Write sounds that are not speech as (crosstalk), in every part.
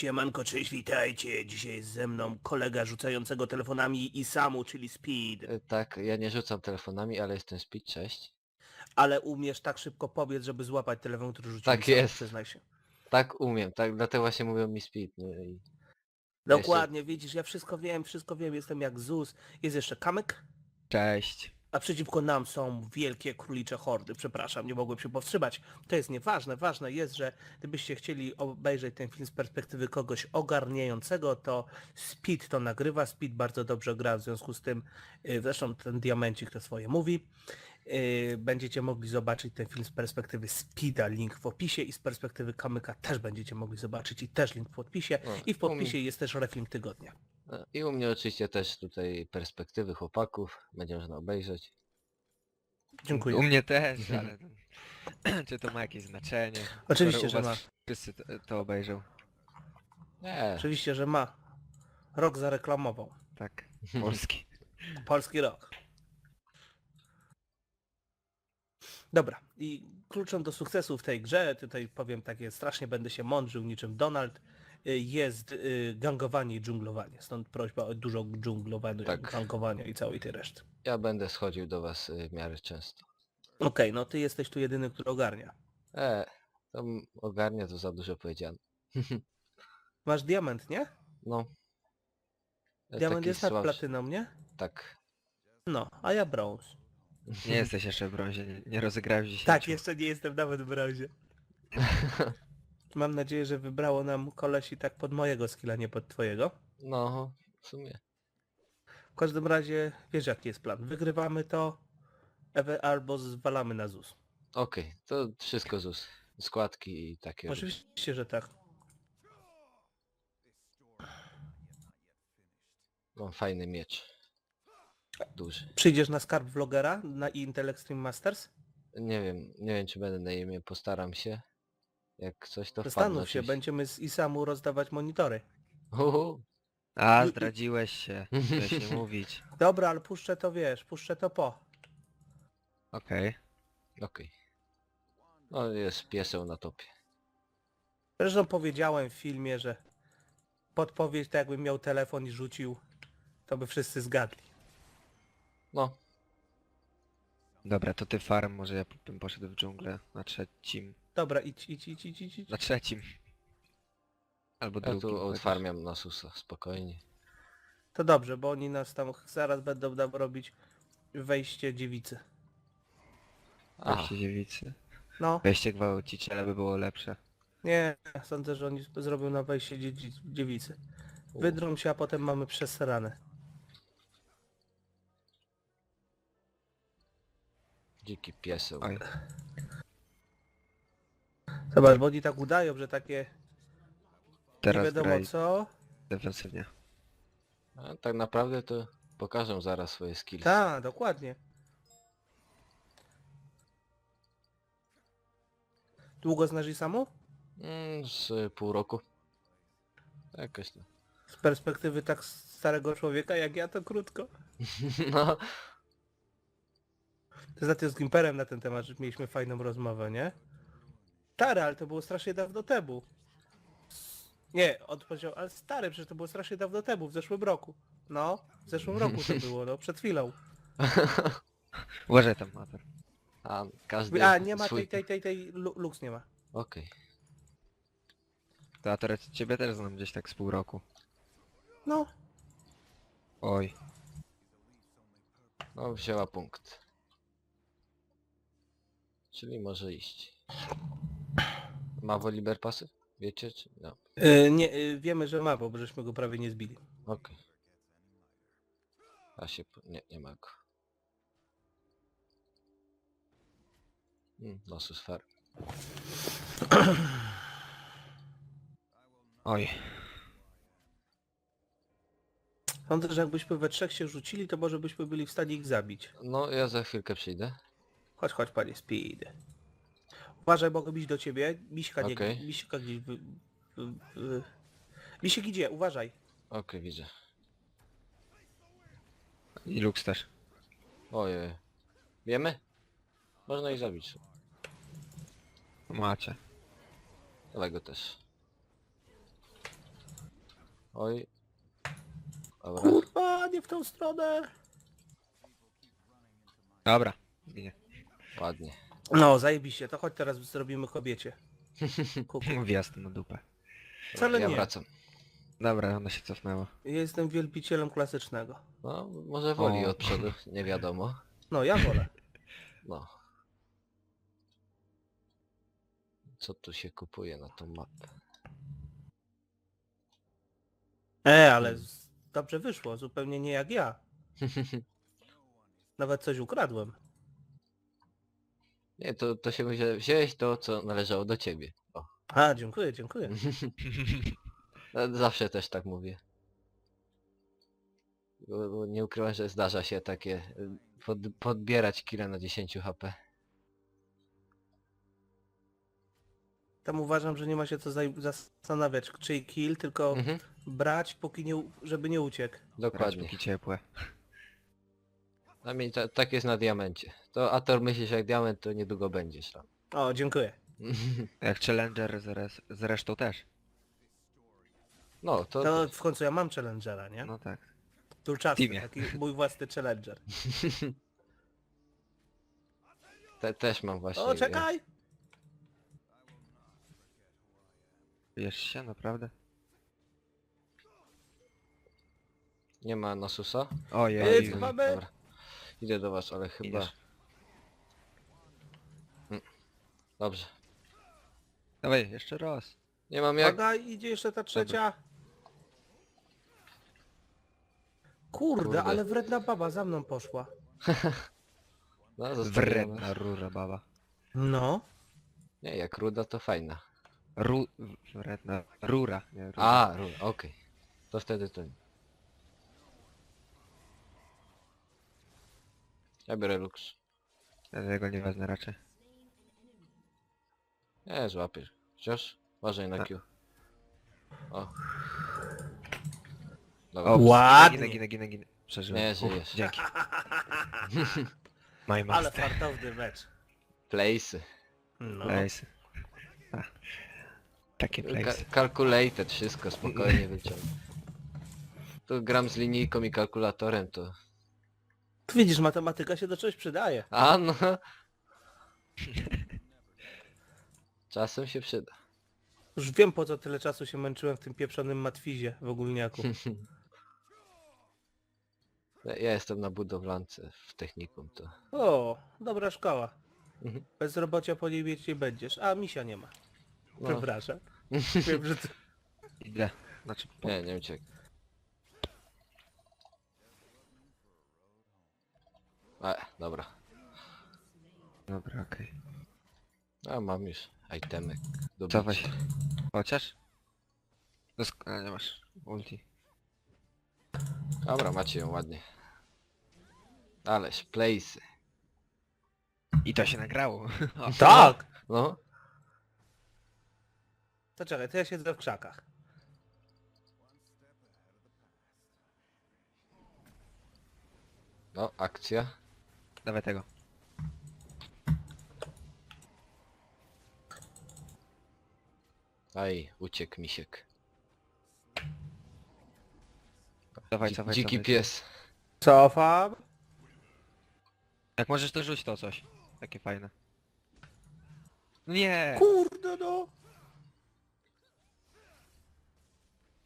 Siemanko, cześć, witajcie. Dzisiaj jest ze mną kolega rzucającego telefonami i samu, czyli Speed. E, Tak, ja nie rzucam telefonami, ale jestem Speed, cześć. Ale umiesz tak szybko pobiec, żeby złapać telefon, który rzucił Tak Isamu, jest. przyznaj się. Tak umiem, tak, dlatego właśnie mówią mi Speed. No i... Dokładnie, widzisz, ja wszystko wiem, wszystko wiem, jestem jak Zus. Jest jeszcze kamyk, Cześć. A przeciwko nam są wielkie królicze hordy. Przepraszam, nie mogłem się powstrzymać. To jest nieważne. Ważne jest, że gdybyście chcieli obejrzeć ten film z perspektywy kogoś ogarniającego, to Speed to nagrywa. Speed bardzo dobrze gra, w związku z tym, y, zresztą ten diamencik to swoje mówi. Y, Będziecie mogli zobaczyć ten film z perspektywy Speeda, link w opisie i z perspektywy Kamyka też będziecie mogli zobaczyć i też link w podpisie. I w podpisie jest też refilm tygodnia. No, I u mnie oczywiście też tutaj perspektywy chłopaków, będzie można obejrzeć. Dziękuję. U mnie też, ale (clears throat) czy to ma jakieś znaczenie? Oczywiście, Skoro u że was Wszyscy to, to obejrzą. Nie, Oczywiście, że ma. Rok zareklamował. Tak. Polski. (laughs) Polski rok. Dobra, i kluczem do sukcesu w tej grze, tutaj powiem takie, strasznie będę się mądrzył niczym Donald, jest y, gangowanie i dżunglowanie. Stąd prośba o dużo dżunglowania, Tak. gangowania i całej tej reszty. ja będę schodził do was y, w miarę często. Okej, no ty jesteś tu jedyny, który ogarnia. E, to ogarnia to za dużo powiedziane. (laughs) Masz diament, nie? No. Ja Diament taki jest nad platyną, nie? Tak. No, a ja brąz. Nie jesteś jeszcze w brązie, nie, nie rozegrałeś dzisiaj. Tak, jeszcze nie jestem nawet w brązie. (laughs) Mam nadzieję, że wybrało nam kolesi tak pod mojego skilla, nie pod twojego. No, w sumie. W każdym razie wiesz jaki jest plan. Wygrywamy to ewe- albo zwalamy na ZUS. Okej, to wszystko ZUS. Składki i takie. Oczywiście, że tak. Mam fajny miecz. Duży. Przyjdziesz na skarb vlogera na Intel Extreme Masters? Nie wiem, nie wiem czy będę na imię, postaram się. Jak coś to wpadnę Zastanów się, oczywiście. będziemy z Isamu rozdawać monitory. Uhu. A, zdradziłeś się. Chciałeś nie (laughs) mówić. Dobra, ale puszczę to wiesz, puszczę to po. Okej. Okej. No jest pieseł na topie. Zresztą powiedziałem w filmie, że podpowiedź tak jakbym miał telefon i rzucił, to by wszyscy zgadli. No, Dobra, to ty farm, może ja bym poszedł w dżunglę na trzecim. Dobra, idź, idź, idź, idź, idź. idź. Na trzecim. Albo ja drugim. tu chociaż. odfarmiam na susa, spokojnie. To dobrze, bo oni nas tam zaraz będą nam robić wejście dziewicy. Aha, Wejście dziewicy. No, Wejście gwałciciela by było lepsze. nie, sądzę, że oni zrobią na wejście dzie dzie dziewicy. Wydrą się, a potem mamy przesrane. dziki pieseł. Oj. Zobacz, bo oni tak udają, że takie nie Teraz wiadomo graj co. defensywnie. A tak naprawdę to pokażę zaraz swoje skills. Tak, dokładnie. Długo znasz Isamu? Mm, z y, pół roku. Jakoś to. Z perspektywy tak starego człowieka jak ja to krótko. (laughs) No, Ostatnio z Gimperem na ten temat że mieliśmy fajną rozmowę, nie? Stary, ale to było strasznie dawno temu. Nie, odpowiedział, ale stary, przecież to było strasznie dawno temu, w zeszłym roku. No, w zeszłym roku to było, no, przed chwilą. (laughs) Uważaj tam, Mater. a każdy A, nie ma swój... tej, tej, tej, tej, lu- Lux nie ma. Okej. To a teraz ciebie też znam gdzieś tak z pół roku. No, Oj. No wzięła punkt. Czyli może iść. Ma Woliber pasy? Wiecie czy... No. nie, yy, wiemy, że ma, bo żeśmy go prawie nie zbili. Okej. A się... Nie, nie ma go. Mm, Nosus far. (clears throat) Oj. Sądzę, że jakbyśmy we trzech się rzucili, to może byśmy byli w stanie ich zabić. No ja za chwilkę przyjdę. Chodź, chodź, panie Speed. Uważaj, mogę iść do ciebie. Miśka nie... Okej. Miśka gdzieś... Wy, wy, wy. Misiek idzie, uważaj. Okej, widzę. I Lux też. Ojej. Wiemy? Można ich zabić. Macie. Ale go też. Oj. Dobra. Kurwa, nie w tą stronę. Dobra, zginie. Ładnie. No, zajebiście, to chodź teraz zrobimy kobiecie. (laughs) Kuku. Wjazd na dupę. Wcale ja nie. wracam. Dobra, ona się cofnęła. Jestem wielbicielem klasycznego. No, może woli O. od przodu, nie wiadomo. No, ja wolę. (laughs) No. Co tu się kupuje na tą mapę? E, ale z- dobrze wyszło, zupełnie nie jak ja. (laughs) Nawet coś ukradłem. Nie, to, to się wzię- wziąłeś to, co należało do ciebie. O. A, dziękuję, dziękuję. (laughs) No, Zawsze też tak mówię. Bo, bo nie ukrywam, że zdarza się takie y, pod, podbierać kile na 10 HP. Tam uważam, że nie ma się co zaj- zastanawiać, czyj kill, tylko Mhm, brać, póki nie, u- żeby nie uciekł. dokładnie. Póki ciepłe. Mi ta, tak jest na diamencie. To Ator myślisz jak diament, to niedługo będziesz tam. O, dziękuję. (laughs) Jak Challenger z, res, z resztą też. No, to... To w końcu ja mam challengera, nie? No tak. Turczasty, Teamie. taki mój własny challenger. (laughs) Te, też mam właśnie. O, czekaj! Wiesz się, naprawdę? Nie ma Nasusa? Ojej. Jest, mamy. Dobra. Idę do was, ale chyba... Idziesz. Mm. Dobrze. Dawaj, jeszcze raz. Nie mam jak... Uwaga, idzie jeszcze ta trzecia. Kurde, Kurde. ale wredna baba za mną poszła. (laughs) No, Wredna rura baba. No. Nie, jak ruda to fajna. Ru... Wredna... Rura. Nie, rura. A, ruda, okej. To wtedy to nie. Ja biorę Lux. Ja tego nie wezmę raczej. Nie, złapiesz. Wciąż? Uważaj na Tak. Q. O. Dobra. O, Ładnie. Ginę, ginę, ginę, ginę. Przeżyłem. Nie, żyjesz. Dzięki. (laughs) My Ale master. fartowny mecz. Place'y. No. Place. A. Takie Ka place. calculated, wszystko spokojnie wyciągnę. Tu gram z linijką i kalkulatorem, to... Tu Widzisz, matematyka się do czegoś przydaje. A no! (laughs) Czasem się przyda. Już wiem po co tyle czasu się męczyłem w tym pieprzonym matwizie w ogólniaku. Ja ja jestem na budowlance w technikum, to... O, dobra szkoła. Mhm. Bezrobocia po niej mieć nie będziesz. A misia nie ma. No. Przepraszam. Wiem, że to... (laughs) Idę. Znaczy, po... Nie, nie uciek. E, dobra. Dobra, okej. A mam już itemek do Cofaj bicia. się. Chociaż? Dosk... A, nie masz. Ulti. Dobra, macie ją ładnie. Ależ, place'y. I to się nagrało. (laughs) O, Tak! No, To czekaj, to ja siedzę w krzakach. no, akcja. Dawaj tego. Aj, uciekł misiek. Dawaj, Dzi- cofaj, dziki cofaj. pies. Cofam. Jak możesz to rzuć to coś. Takie fajne. Nie! Kurde no!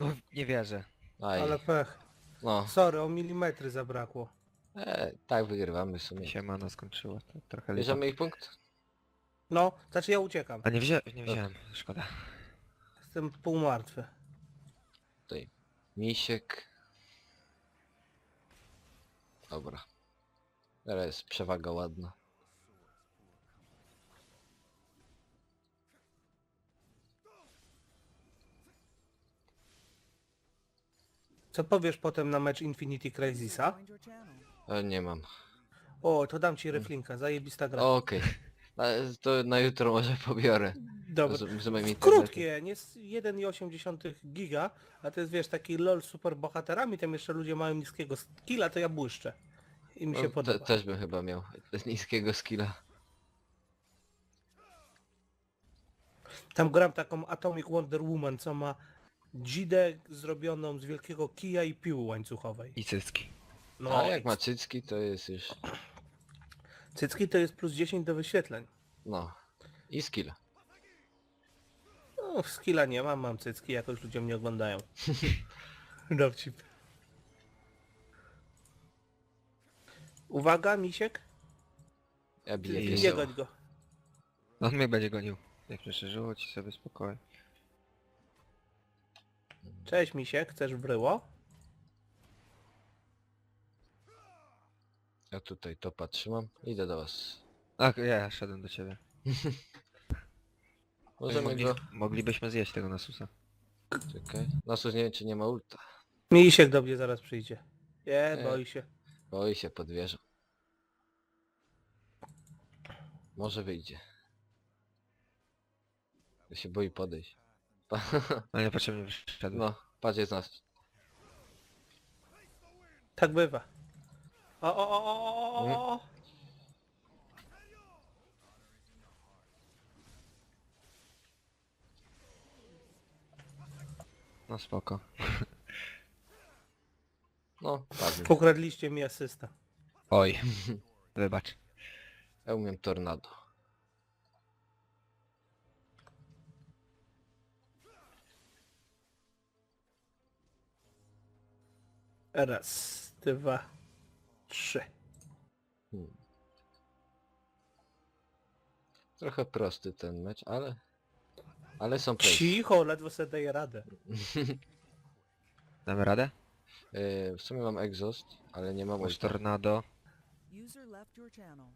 No, nie wierzę. Aj, Ale pech. no. Sorry, o milimetry zabrakło. E, tak wygrywamy w sumie. skończyła. To trochę lipa. Bierzemy ich punkt? No, znaczy ja uciekam. A nie, wzię nie wziąłem. Szkoda. Jestem półmartwy. Tutaj. Misiek. Dobra. Teraz jest przewaga ładna. Co powiesz potem na mecz Infinity Crisisa? E, nie mam. O, to dam ci reflinka, zajebista gra. Okej. To na jutro może pobiorę. Dobra. Z, z moim internetem. Krótkie, nie z 1,8 giga, a to jest wiesz taki lol super bohaterami, tam jeszcze ludzie mają niskiego skilla, to ja błyszczę. I mi się No, te, podoba. też bym chyba miał z niskiego skilla. Tam gram taką Atomic Wonder Woman, co ma dzidę zrobioną z wielkiego kija i piły łańcuchowej. I cycki. No, A jak ma cycki, to jest już... cycki to jest plus 10 do wyświetleń. No. I skill. No, skilla nie mam, mam cycki, jakoś ludzie mnie oglądają. (laughs) Dowcip. Uwaga, misiek. Ja biję I- Nie goń go. On mnie będzie gonił. Jak jeszcze rzuci sobie spokojnie. Cześć misiek, chcesz bryło? Ja tutaj to patrzymam. Idę do was. Ach, ja szedłem do ciebie. (laughs) Możemy Mogli, go... Moglibyśmy zjeść tego Nasusa. Czekaj. Nasus nie wiem czy nie ma ulta. Misiek do mnie zaraz przyjdzie. Nie, Nie. boi się. Boi się pod wieżą. Może wyjdzie. Ja się boi podejść. Pa- (laughs) No niepotrzebnie wyszedłem. No, patrz jest nas. Tak bywa. O, o, o, o, o, o. No spoko. (laughs) No, padł. Ukradliście mi asysta. Oj. (laughs) Wybacz. Ja umiem tornado. Raz, dwa, trzy. Hmm. Trochę prosty ten mecz, ale... Ale są play. Cicho, ledwo sobie daję radę. (laughs) Damy radę? Yy, w sumie mam exhaust, ale nie mam Masz ulta. tornado. User left your channel.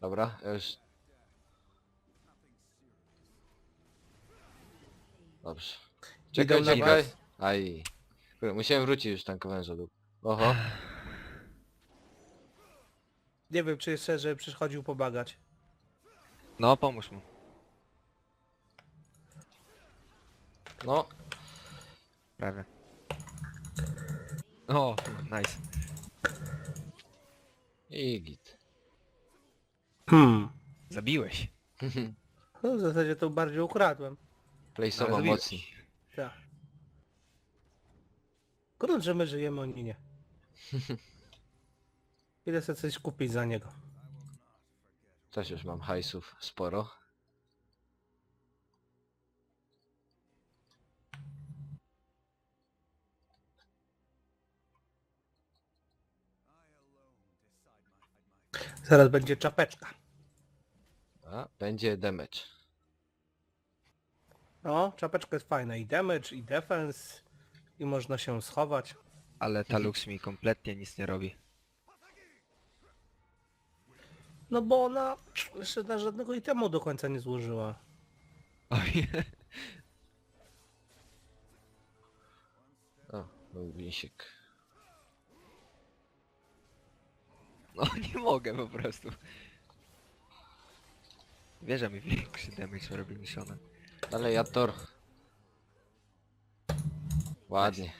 Dobra, ja już... Dobrze. Czekaj, na czekaj. was. Aj. Kurde, Musiałem wrócić już tankowałem żaduk. Oho. Nie wiem, czy jeszcze, że przychodził pomagać. No pomóż mu. No, Prawie. O, nice. i git. Hmm. Zabiłeś. (laughs) No, w zasadzie to bardziej ukradłem. Playsowa Ale zabiłeś. mocni. Tak. Grunt, że my żyjemy, oni nie. (laughs) Idę sobie coś kupić za niego. Też już mam hajsów sporo. Zaraz będzie czapeczka. A, będzie damage. No, czapeczka jest fajna. I damage, i defense. I można się schować. Ale ta Lux mi kompletnie nic nie robi. No bo ona jeszcze na żadnego itemu do końca nie złożyła. Oj. O, był wisiek. No (laughs) nie mogę po prostu. Wierzę mi większy damage robi niż ona. Ale ja tor. Ładnie.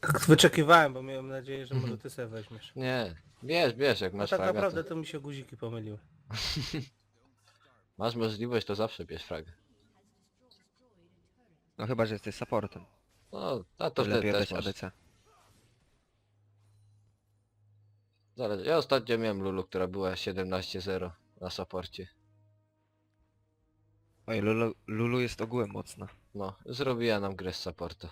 Tak wyczekiwałem, bo miałem nadzieję, że może ty sobie weźmiesz. Nie, bierz, bierz, jak No masz tak fraga, naprawdę to... to mi się guziki pomyliły. Masz możliwość, to zawsze bierz fragę. No chyba, że jesteś supportem. No, a to To wtedy lepiej też oddać masz. ADC. Zależy. Ja ostatnio miałem Lulu, która była 17-0 na saporcie. Oj, Lulu, Lulu jest ogółem mocna. No, zrobiła nam grę z supporta.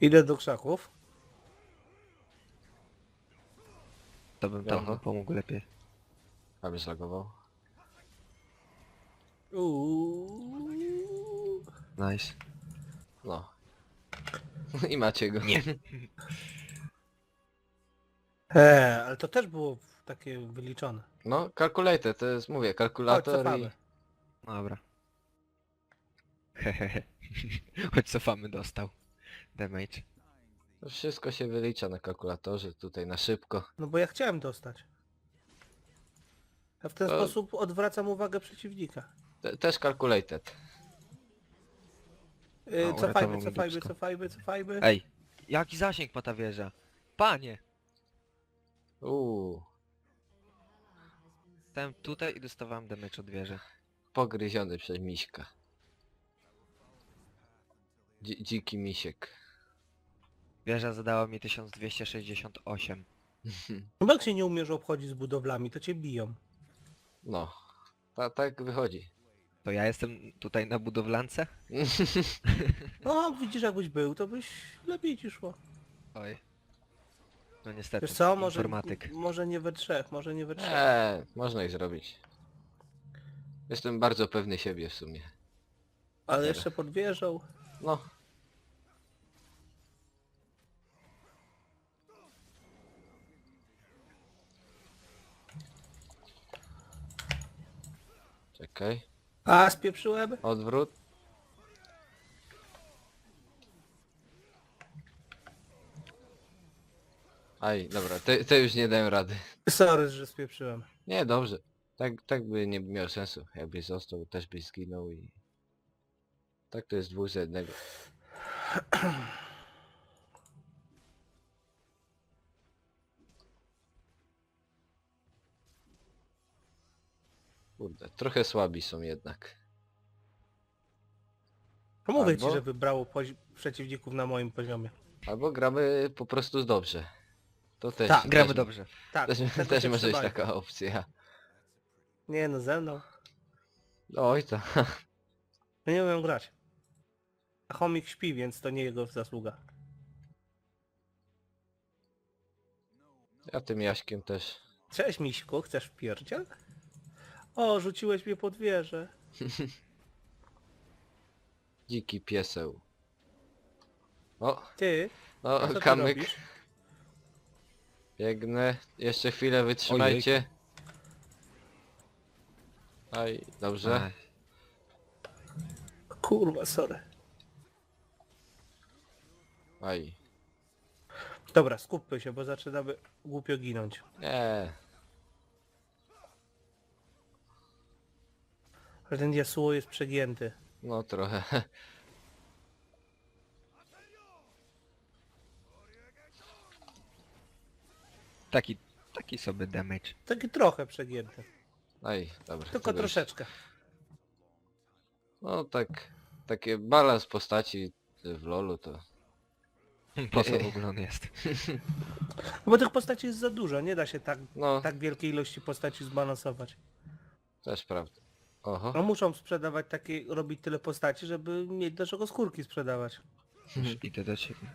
Idę do krzaków. To bym tam Aha. pomógł lepiej. Aby zlagował. Uuu. Nice. No. (laughs) I macie go. Nie. (laughs) Eee, ale to też było takie wyliczone. No, calculator, to jest, mówię, Chodź, kalkulator i... cofamy. Dobra. Hehehe. (laughs) Choć cofamy dostał. Damage. To wszystko się wylicza na kalkulatorze, tutaj na szybko. No bo ja chciałem dostać. A w ten To- sposób odwracam uwagę przeciwnika. Te, też calculated. Yy, A, uratował cofajmy, mi cofajmy, dupsko. cofajmy, cofajmy. Ej, jaki zasięg ma ta wieża? Panie! Uuu. stałem tutaj i dostawałem damage od wieży. Pogryziony przez miśka. Dzi dziki misiek. Wieża zadała mi 1268. No (laughs) jak się nie umiesz obchodzić z budowlami, to cię biją. No. Ta, tak wychodzi. To ja jestem tutaj na budowlance? (laughs) No widzisz jakbyś był, to byś lepiej ci szło. Oj. No niestety, Wiesz co, może, informatyk. może nie we trzech, może nie we trzech. Eee, można ich zrobić. Jestem bardzo pewny siebie w sumie. Ale jeszcze pod wieżą. No. Czekaj. A, spieprzyłem? Odwrót. Aj, dobra, te, te już nie dałem rady. Sorry, że spieprzyłem. Nie, dobrze. Tak, tak by nie miał sensu. Jakbyś został, też byś zginął i... Tak to jest dwóch z jednego. Kurde, trochę słabi są jednak. No mówię ci, Albo- że wybrało pozi- przeciwników na moim poziomie. Albo gramy po prostu dobrze. To też. Tak, Gramy też, dobrze. Tak, Też, tego też się może być taka opcja. Nie no, ze mną. Oj to. Ja nie umiem grać. A chomik śpi, więc to nie jego zasługa. Ja tym Jaśkiem też. Cześć Miśku, chcesz wpierdziel? O, rzuciłeś mnie pod wieżę. (laughs) Dziki pieseł. O, Ty, no ty kamyk. robisz? Biegnę. Jeszcze chwilę wytrzymajcie. Aj, dobrze. Ej, Kurwa, sorry. Aj. Dobra, skupmy się, bo zaczynamy głupio ginąć. Nie. Ale ten Yasuo jest przegięty. No trochę. Taki, taki sobie damage. Taki trochę przegięty. Aj, dobra. Tylko troszeczkę. No tak. Takie balans postaci w lolu to. (laughs) Po co w ogóle on jest? No (laughs) Bo tych postaci jest za dużo, nie da się tak, No, tak wielkiej ilości postaci zbalansować. też prawda. Oho. No muszą sprzedawać takie, robić tyle postaci, żeby mieć do czego skórki sprzedawać. (laughs) Już idę do ciebie.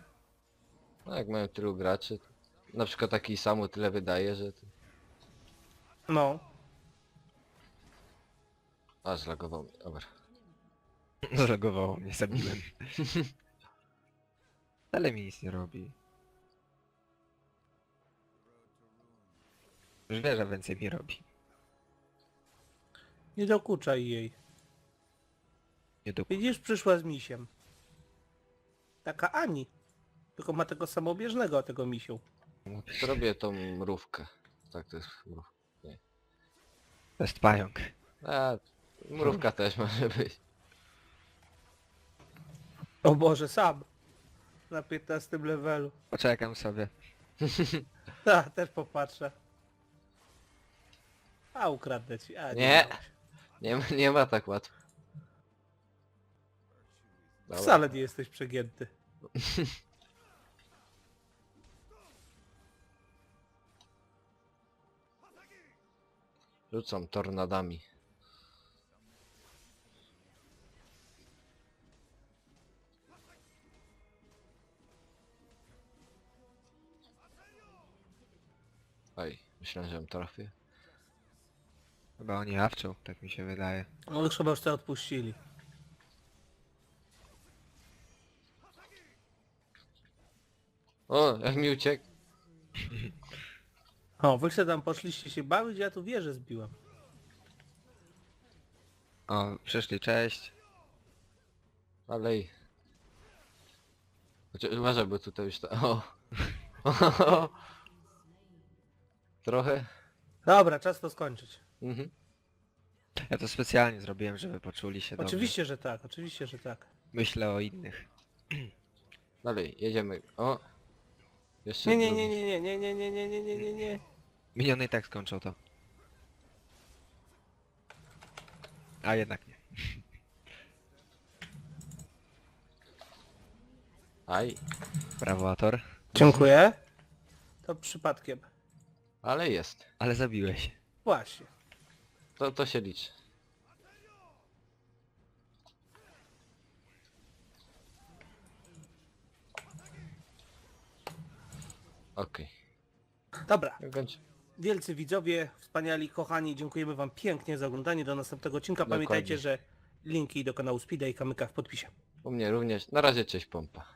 No jak mają tylu graczy. To na przykład taki samu tyle wydaje, że... To... No. A, zlagował mnie. Dobra. (laughs) Zalogowało mnie, zabiłem. (laughs) Ale mi nic nie robi. Już wieża więcej mi robi. Nie dokuczaj jej. Nie do... Widzisz, przyszła z misiem. Taka Ani. Tylko ma tego samobieżnego, tego misiu. Zrobię tą mrówkę. Tak to jest mrówka. To jest pająk. A, mrówka też może być. O Boże, sam. Na 15 levelu. Poczekam sobie. A, (laughs) też popatrzę. A, ukradnę ci. A, Nie. udało się. Nie, ma- nie ma tak łatwo. Dobra. Wcale nie jesteś przegięty. (laughs) Rzucam tornadami. Myślałem, że ją trafię. Chyba oni awczą, tak mi się wydaje. No już chyba już to odpuścili. O, jak mi uciekł. (laughs) O, wy się tam poszliście się bawić, ja tu wieżę zbiłem. O, przyszli, cześć. Alej. Chociaż uważaj, bo tutaj już ta... (laughs) O. (laughs) Trochę. Dobra, czas to skończyć. Mhm. Ja to specjalnie zrobiłem, żeby poczuli się dobrze. Oczywiście, że tak, oczywiście, że tak. Myślę o innych. Dalej, jedziemy. O. Jeszcze Nie, nie, drugi. nie, nie, nie, nie, nie, nie, nie, nie, nie, nie, nie. Miniony i tak skończą to. A jednak nie. Aj, Brawo, Ator. Dziękuję. To przypadkiem. Ale jest. Ale zabiłeś. Właśnie. To, to się liczy. Okej. Dobra. Wielcy widzowie, wspaniali, kochani, dziękujemy wam pięknie za oglądanie. Do następnego odcinka. Dokładnie. Pamiętajcie, że linki do kanału Speeda i Kamyka w podpisie. U mnie również. Na razie cześć pompa.